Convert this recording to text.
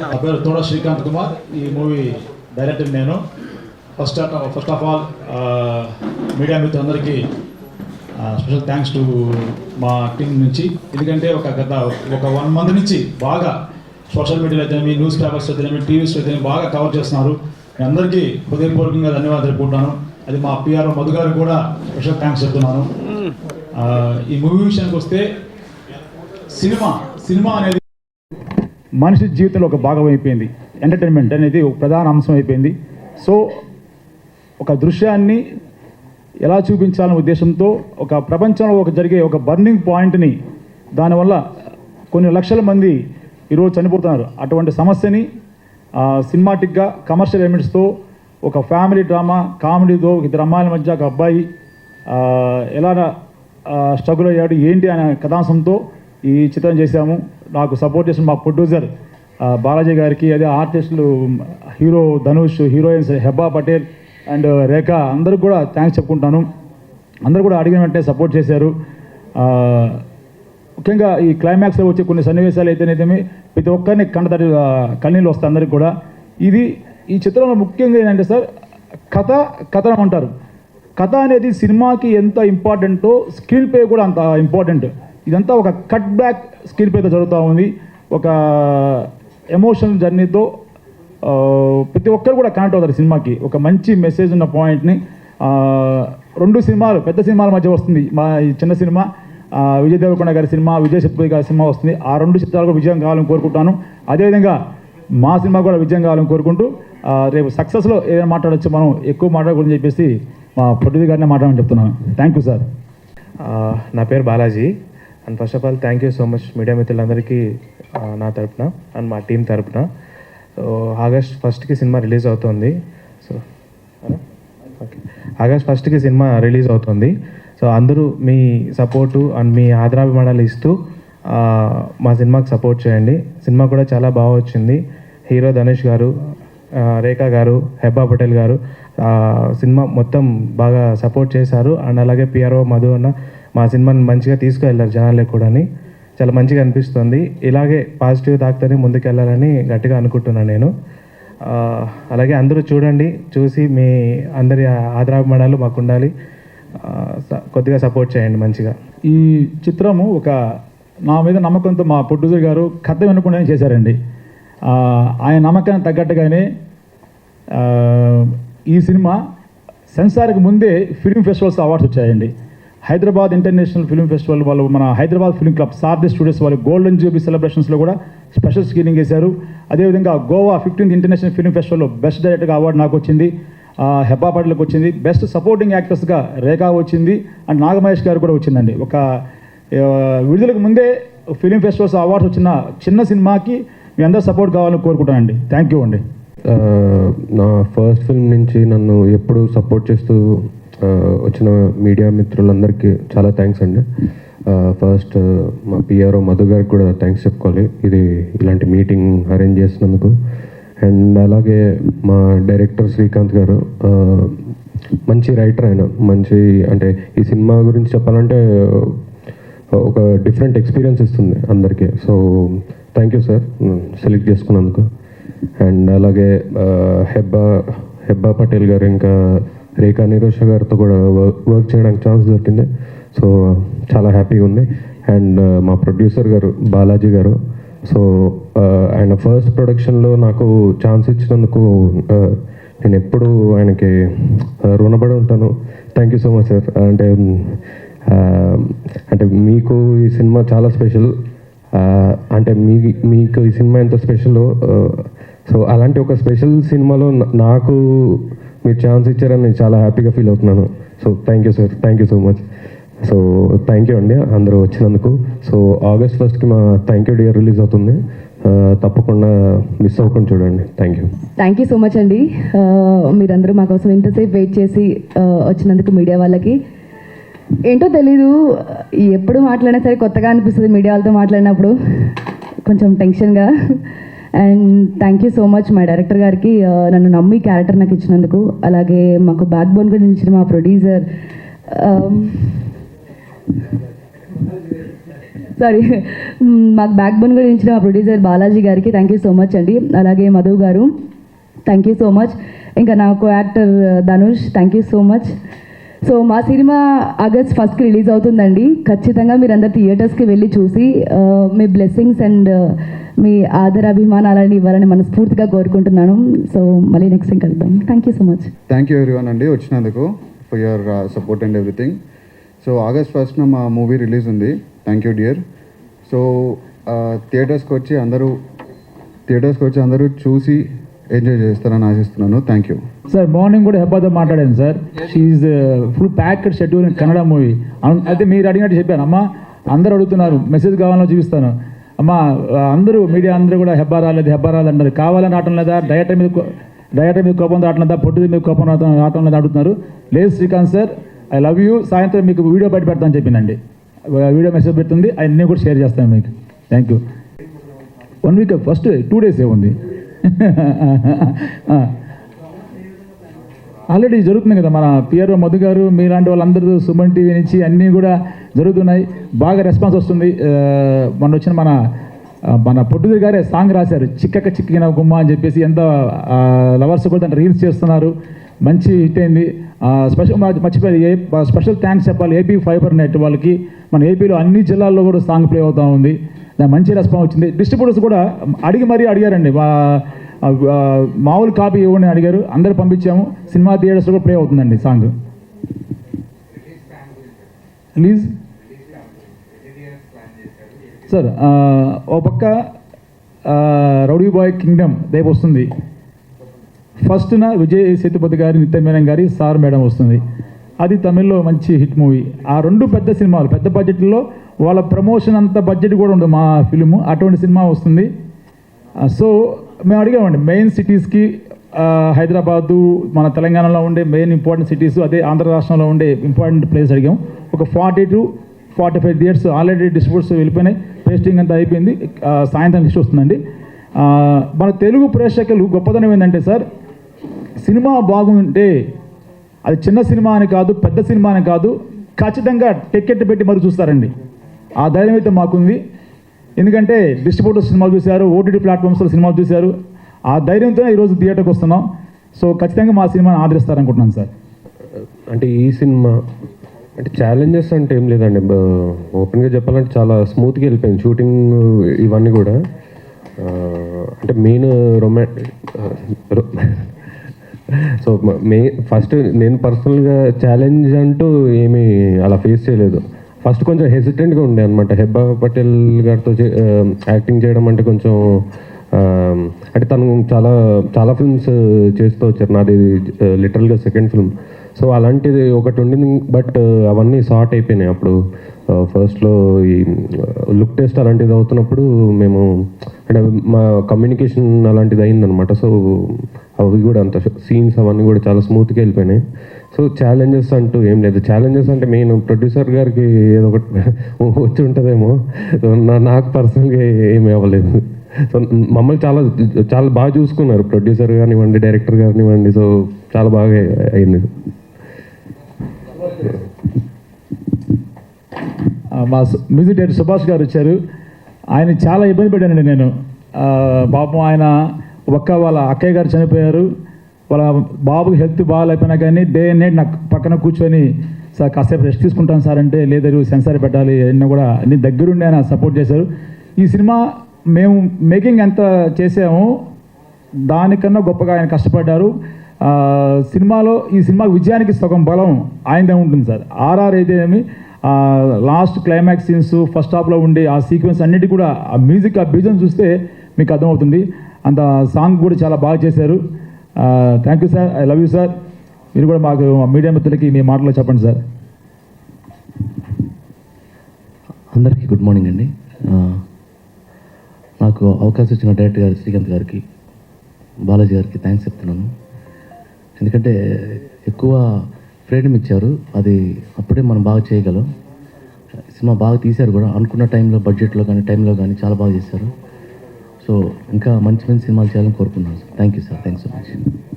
నా పేరు తోడ శ్రీకాంత్ కుమార్. ఈ మూవీ డైరెక్టర్ నేను. First first of all media మిత్రులందరికీ స్పెషల్ థ్యాంక్స్ టు మా టీం నుంచి. ఎందుకంటే ఒక గత ఒక వన్ మంత్ నుంచి బాగా సోషల్ మీడియాలో అయితేనేమి న్యూస్ పేపర్స్ అయితేనేమి టీవీస్ అయితేనేమి బాగా కవర్ చేస్తున్నారు. మీ అందరికీ హృదయపూర్వకంగా ధన్యవాదాలు తెలుపుకుంటాను అది మా పిఆర్ మధు గారికి కూడా స్పెషల్ థ్యాంక్స్ చెప్తున్నాను. ఆ, ఈ మూవీ విషయానికి వస్తే సినిమా సినిమా అనేది మనిషి జీవితంలో ఒక భాగం అయిపోయింది. ఎంటర్టైన్మెంట్ అనేది ఒక ప్రధాన అంశం అయిపోయింది. సో ఒక దృశ్యాన్ని ఎలా చూపించాలనే ఉద్దేశంతో ఒక ప్రపంచంలో ఒక జరిగే ఒక బర్నింగ్ పాయింట్ని దానివల్ల కొన్ని లక్షల మంది ఈరోజు చనిపోతున్నారు. అటువంటి సమస్యని సినిమాటిక్గా కమర్షియల్ ఎలిమెంట్స్తో ఒక ఫ్యామిలీ డ్రామా కామెడీతో ఇద్దరు అమ్మాయిల మధ్య ఒక అబ్బాయి ఎలా స్ట్రగుల్ అయ్యాడు ఏంటి అనే కథాంశంతో ఈ చిత్రం చేశాము. నాకు సపోర్ట్ చేసిన మా ప్రొడ్యూసర్ బాలాజీ గారికి అదే ఆర్టిస్టులు hero Dhanush heroines Hebba Patel and Rekha అందరికి కూడా థ్యాంక్స్ చెప్పుకుంటాను. అందరూ కూడా అడిగిన వెంటనే సపోర్ట్ చేశారు. ముఖ్యంగా ఈ క్లైమాక్స్లో వచ్చే కొన్ని సన్నివేశాలు అయితేనేమి ప్రతి ఒక్కరిని కంటతడి ఆ, కన్నీళ్ళు వస్తాయి అందరికి కూడా. ఇది ఈ చిత్రంలో ముఖ్యంగా ఏంటంటే సార్ కథ కథనం అంటారు. కథ అనేది సినిమాకి ఎంత ఇంపార్టెంటో స్క్రీన్ ప్లే కూడా అంత ఇంపార్టెంట్ ఇదంతా ఒక కట్ బ్యాక్ స్కిల్ ప్లేతో జరుగుతూ ఉంది. ఒక ఎమోషనల్ జర్నీతో ప్రతి ఒక్కరు కూడా కనెక్ట్ అవుతారు సినిమాకి. ఒక మంచి మెసేజ్ ఉన్న పాయింట్ని రెండు సినిమాలు పెద్ద సినిమాల మధ్య వస్తుంది. మా ఈ చిన్న సినిమా విజయ్ దేవరకొండ గారి సినిమా విజయ్ సేతుపతి గారి సినిమా వస్తుంది. ఆ రెండు చిత్రాలు కూడా విజయం కావాలని కోరుకుంటాను. అదేవిధంగా మా సినిమా కూడా విజయం కావాలని కోరుకుంటూ రేపు సక్సెస్లో ఏదైనా మాట్లాడచ్చు మనం ఎక్కువ మాట్లాడకూడదని చెప్పేసి మా ప్రొడ్యూసర్ గారినే మాట్లాడమని చెప్తున్నాను. థ్యాంక్ యూ సార్ నా పేరు Balaji. And first of all thank you so much media మిత్రులందరికీ నా తరపున అండ్ మా టీం తరపున. సో ఆగస్ట్ ఫస్ట్కి సినిమా రిలీజ్ అవుతుంది. సో ఓకే ఆగస్ట్ ఫస్ట్కి సినిమా రిలీజ్ అవుతుంది. సో అందరూ మీ సపోర్టు అండ్ మీ ఆదరాభిమానాలు ఇస్తూ మా సినిమాకి సపోర్ట్ చేయండి. సినిమా కూడా చాలా బాగా వచ్చింది. హీరో ధనుష్ గారు రేఖా గారు హెబ్బా పటేల్ గారు సినిమా మొత్తం బాగా సపోర్ట్ చేశారు. అండ్ అలాగే పిఆర్ఓ మధు అన్న మా సినిమాని మంచిగా తీసుకువెళ్ళారు జనాలకు కూడా చాలా మంచిగా అనిపిస్తుంది. ఇలాగే పాజిటివ్ తాకుతూనే ముందుకెళ్ళాలని గట్టిగా అనుకుంటున్నాను నేను. అలాగే అందరూ చూడండి చూసి మీ అందరి ఆదరాభిమానాలు మాకు ఉండాలి. స- కొద్దిగా సపోర్ట్ చేయండి మంచిగా. ఈ చిత్రము ఒక నా మీద నమ్మకంతో మా ప్రొడ్యూసర్ గారు కథ వినకుండానే చేశారండి. ఆయన నమ్మకానికి తగ్గట్టుగానే ఈ సినిమా సెన్సార్కి ముందే ఫిల్మ్ ఫెస్టివల్స్ అవార్డ్స్ వచ్చాయండి. హైదరాబాద్ ఇంటర్నేషనల్ ఫిల్మ్ ఫెస్టివల్ వాళ్ళు మన హైదరాబాద్ ఫిల్మ్ క్లబ్ సార్ది స్టూడియోస్ వాళ్ళు గోల్డెన్ జూబీ సెలబ్రేషన్స్లో కూడా స్పెషల్ స్క్రీనింగ్ చేశారు. అదేవిధంగా గోవా ఫిఫ్టీన్త్ ఇంటర్నేషనల్ ఫిల్మ్ ఫెస్టివల్లో బెస్ట్ డైరెక్టర్గా అవార్డు నాకు వచ్చింది. హెబ్బాపాటలకు వచ్చింది. బెస్ట్ సపోర్టింగ్ యాక్టర్స్గా రేఖా వచ్చింది. అండ్ నాగమహేష్ గారు కూడా వచ్చిందండి. ఒక విడుదలకు ముందే ఫిలిం ఫెస్టివల్స్ అవార్డ్స్ వచ్చిన చిన్న సినిమాకి మీ అందరూ సపోర్ట్ కావాలని కోరుకుంటానండి థ్యాంక్ యూ అండి. నా ఫస్ట్ ఫిల్మ్ నుంచి నన్ను ఎప్పుడు సపోర్ట్ చేస్తూ వచ్చిన మీడియా మిత్రులందరికీ చాలా థ్యాంక్స్ అండి. ఫస్ట్ మా పిఆర్ఓ మధు గారికి కూడా థ్యాంక్స్ చెప్పుకోవాలి. ఇది ఇలాంటి మీటింగ్ అరేంజ్ చేసినందుకు. అండ్ అలాగే మా డైరెక్టర్ శ్రీకాంత్ గారు మంచి రైటర్ ఆయన. మంచి అంటే ఈ సినిమా గురించి చెప్పాలంటే ఒక డిఫరెంట్ ఎక్స్పీరియన్స్ ఇస్తుంది అందరికీ. So thank you sir select చేసుకున్నందుకు. అండ్ అలాగే హెబ్బా హెబ్బా పటేల్ గారు ఇంకా రేఖా నిరోష గారితో కూడా వర్క్ చేయడానికి ఛాన్స్ దొరికింది. సో చాలా హ్యాపీగా ఉంది. అండ్ uh, మా ప్రొడ్యూసర్ గారు బాలాజీ గారు. సో uh, ఆయన ఫస్ట్ ప్రొడక్షన్లో నాకు ఛాన్స్ ఇచ్చినందుకు uh, నేను ఎప్పుడు ఆయనకి రుణపడి ఉంటాను. Thank you so much sir అంటే అంటే మీకు ఈ సినిమా చాలా స్పెషల్ అంటే మీ మీకు ఈ సినిమా ఎంత స్పెషల్ సో అలాంటి ఒక స్పెషల్ సినిమాలో నాకు మీరు ఛాన్స్ ఇచ్చారని నేను చాలా హ్యాపీగా ఫీల్ అవుతున్నాను. So thank you sir thank you so much so thank you అండి అందరూ వచ్చినందుకు. సో ఆగస్ట్ ఫస్ట్కి మా థ్యాంక్ యూ డియర్ రిలీజ్ అవుతుంది. Uh, తప్పకుండా మిస్ అవ్వకుండా చూడండి. Thank you thank you so much అండి. Uh, మీరందరూ మా కోసం ఇంతసేపు వెయిట్ చేసి uh, వచ్చినందుకు మీడియా వాళ్ళకి. ఏంటో తెలీదు. ఎప్పుడు మాట్లాడినా సరే కొత్తగా అనిపిస్తుంది మీడియా వాళ్ళతో మాట్లాడినప్పుడు. కొంచెం టెన్షన్గా and thank you so much మా డైరెక్టర్ గారికి. Uh, నన్ను నమ్మి క్యారెక్టర్ నాకు ఇచ్చినందుకు. అలాగే మాకు బ్యాక్ బోన్గా నిలిచిన మా ప్రొడ్యూసర్ um, సారీ మాకు బ్యాక్ బోన్ కూడా ఇచ్చిన మా ప్రొడ్యూసర్ బాలాజీ గారికి థ్యాంక్ యూ సో మచ్ అండి. అలాగే మధు గారు థ్యాంక్ యూ సో మచ్ ఇంకా నాకు actor uh, Dhanush thank you so much so మా సినిమా ఆగస్ట్ ఫస్ట్కి రిలీజ్ అవుతుందండి. ఖచ్చితంగా మీరందరు థియేటర్స్కి వెళ్ళి చూసి uh, మీ బ్లెస్సింగ్స్ అండ్ మీ ఆదర అభిమానాలని ఇవ్వాలని మనస్ఫూర్తిగా కోరుకుంటున్నాను. సో మళ్ళీ నెక్స్ట్ టైం కలుద్దాం. Thank you so much thank you everyone అండి వచ్చినందుకు for your support and everything so August ఫస్ట్న మా మూవీ రిలీజ్ ఉంది. థ్యాంక్ యూ డియర్ సో థియేటర్స్కి వచ్చి అందరూ థియేటర్స్కి వచ్చి అందరూ చూసి ఎంజాయ్ చేస్తారని ఆశిస్తున్నాను. థ్యాంక్ యూ సార్ మార్నింగ్ కూడా హెబ్బాతో మాట్లాడాను sir she full packed schedule Kannada movie అయితే మీరు అడిగినట్టు చెప్పాను. అమ్మా అందరూ అడుగుతున్నారు. మెసేజ్ కావాలని చూపిస్తాను. అమ్మా అందరూ మీడియా అందరూ కూడా హెబ్బా రాలేదు హెబ్బా రాలేదు అంటారు. కావాలని రావటం లేదా డైరెక్టర్ మీద కో- డైరెక్టర్ మీద కోపం రావటం లేదా పొట్టు మీద కోపం రావటం రావటం లేదా అడుగుతున్నారు లేదు Srikanth sir I love you. సాయంత్రం మీకు వీడియో బయట పెడతాను చెప్పిందండి. వీడియో మెసేజ్ పెడుతుంది. అన్నీ కూడా షేర్ చేస్తాను మీకు. Thank you one week first two days ఏ ఉంది ఆల్రెడీ జరుగుతుంది కదా మన పిఆర్ఓ మధు గారు మీలాంటి వాళ్ళందరూ సుమన్ టీవీ నుంచి అన్నీ కూడా జరుగుతున్నాయి. బాగా రెస్పాన్స్ వస్తుంది. మొన్న వచ్చిన మన మన పొట్టుది గారే సాంగ్ రాశారు. చిక్కక చిక్కిన గుమ్మ అని చెప్పేసి ఎంత లవర్స్ కూడా దాన్ని రీల్స్ చేస్తున్నారు. మంచి హిట్ అయింది. స్పెషల్ మా- మర్చిపోయి ఏ స్పెషల్ థ్యాంక్స్ చెప్పాలి. ఏపీ ఫైబర్ నెట్ వాళ్ళకి. మన ఏపీలో అన్ని జిల్లాల్లో కూడా సాంగ్ ప్లే అవుతూ ఉంది. మంచి రెస్పాన్స్ వచ్చింది. డిస్ట్రిబ్యూటర్స్ కూడా అడిగి మరీ అడిగారండి. మామూలు కాపీ ఇవ్వండి అడిగారు. అందరు పంపించాము. సినిమా థియేటర్స్ కూడా ప్లే అవుతుందండి సాంగ్. రిలీజ్? సార్ ఓ పక్క రౌడీ బాయ్ కింగ్డమ్ రేపు వస్తుంది. ఫస్ట్న విజయ్ సేతుపతి గారి నిత్య మేడం గారి సార్ మేడం వస్తుంది. అది తమిళ్ళో మంచి హిట్ మూవీ. ఆ రెండు పెద్ద సినిమాలు పెద్ద బడ్జెట్లో వాళ్ళ ప్రమోషన్ అంత బడ్జెట్ కూడా ఉండదు మా ఫిలిము. అటువంటి సినిమా వస్తుంది. సో మేము అడిగామండి మెయిన్ సిటీస్కి హైదరాబాదు మన తెలంగాణలో ఉండే మెయిన్ ఇంపార్టెంట్ సిటీస్ అదే ఆంధ్ర రాష్ట్రంలో ఉండే ఇంపార్టెంట్ ప్లేస్ అడిగాం. ఒక forty to forty five theatres already distributes వెళ్ళిపోయినాయి. పేస్టింగ్ అంతా అయిపోయింది. సాయంత్రం లిస్ట్ వస్తుందండి. మన తెలుగు ప్రేక్షకులు గొప్పతనం ఏంటంటే సార్ సినిమా బాగుంటే అది చిన్న సినిమా అని కాదు పెద్ద సినిమా అని కాదు ఖచ్చితంగా టికెట్ పెట్టి మరి చూస్తారండి. ఆ ధైర్యం అయితే మాకుంది. ఎందుకంటే డిస్ట్రిబ్యూటర్ సినిమాలు చూశారు ఓటీటీ ప్లాట్ఫామ్స్లో సినిమాలు చూశారు. ఆ ధైర్యంతో ఈరోజు థియేటర్కి వస్తున్నాం. సో ఖచ్చితంగా మా సినిమాని ఆదరిస్తారనుకుంటున్నాను సార్. అంటే ఈ సినిమా అంటే ఛాలెంజెస్ అంటే ఏం లేదండి. ఓపెన్గా చెప్పాలంటే చాలా స్మూత్గా వెళ్ళిపోయింది. షూటింగ్ ఇవన్నీ కూడా. అంటే మెయిన్ రొమా సో మే ఫస్ట్ నేను పర్సనల్గా ఛాలెంజ్ అంటూ ఏమీ అలా ఫేస్ చేయలేదు. ఫస్ట్ కొంచెం హెసిటెంట్గా ఉండే అనమాట హెబ్బా పటేల్ గారితో చే- యాక్టింగ్ చేయడం అంటే కొంచెం అంటే తను చాలా చాలా ఫిల్మ్స్ చేస్తూ వచ్చారు. నాది లిటరల్గా సెకండ్ ఫిల్మ్ సో అలాంటిది ఒకటి ఉండింది. బట్ అవన్నీ సార్ట్ అయిపోయినాయి అప్పుడు. ఫస్ట్లో ఈ లుక్ టెస్ట్ అలాంటిది అవుతున్నప్పుడు మేము అంటే మా కమ్యూనికేషన్ అలాంటిది అయిందనమాట సో అవి కూడా అంత సీన్స్ అవన్నీ కూడా చాలా స్మూత్గా వెళ్ళిపోయినాయి. సో ఛాలెంజెస్ అంటూ ఏం లేదు. ఛాలెంజెస్ అంటే మెయిన్ ప్రొడ్యూసర్ గారికి ఏదో ఒకటి వచ్చి ఉంటుందేమో. నాకు పర్సనల్గా ఏమీ అవ్వలేదు. సో మమ్మల్ని చాలా చాలా బాగా చూసుకున్నారు. ప్రొడ్యూసర్ కానివ్వండి డైరెక్టర్ కానివ్వండి సో చాలా బాగా అయింది. మా మ్యూజిక్ డైరెక్టర్ సుభాష్ గారు వచ్చారు. ఆయన చాలా ఇబ్బంది పడ్డానండి నేను. పాపం ఆయన ఒక్క వాళ్ళ అక్కయ్య గారు చనిపోయారు. వాళ్ళ బాబుకి హెల్త్ బాగాలేకపోయినా కానీ డే అండ్ నైట్ నాకు పక్కన కూర్చొని సార్ కాసేపు రెస్ట్ తీసుకుంటాను సార్ అంటే లేదు సెన్సార్ పెట్టాలి అన్నీ కూడా అన్ని దగ్గరుండి ఆయన సపోర్ట్ చేశారు. ఈ సినిమా మేము మేకింగ్ ఎంత చేసామో దానికన్నా గొప్పగా ఆయన కష్టపడ్డారు. సినిమాలో ఈ సినిమా విజయానికి సగం బలం ఆయనదే ఉంటుంది సార్. ఆర్ఆర్ అయితే లాస్ట్ క్లైమాక్స్ సీన్స్ ఫస్ట్ హాఫ్లో ఉండే ఆ సీక్వెన్స్ అన్నిటి కూడా ఆ మ్యూజిక్ ఆ బీజం చూస్తే మీకు అర్థమవుతుంది. అంత సాంగ్ కూడా చాలా బాగా చేశారు. Thank you sir I love you sir మీరు కూడా మాకు మా మీడియా మిత్రులకి మీ మాటలో చెప్పండి సార్ అందరికీ గుడ్ మార్నింగ్ అండి. నాకు అవకాశం ఇచ్చిన డైరెక్టర్ గారు శ్రీకాంత్ గారికి బాలాజీ గారికి థ్యాంక్స్ చెప్తున్నాను. ఎందుకంటే ఎక్కువ ఫ్రీడమ్ ఇచ్చారు. అది అప్పుడే మనం బాగా చేయగలం. సినిమా బాగా తీశారు కూడా. అనుకున్న టైంలో బడ్జెట్లో కానీ టైంలో కానీ చాలా బాగా చేశారు. సో ఇంకా మంచి మంచి సినిమాలు చేయాలని కోరుకున్నాను sir. Thank you sir thank so much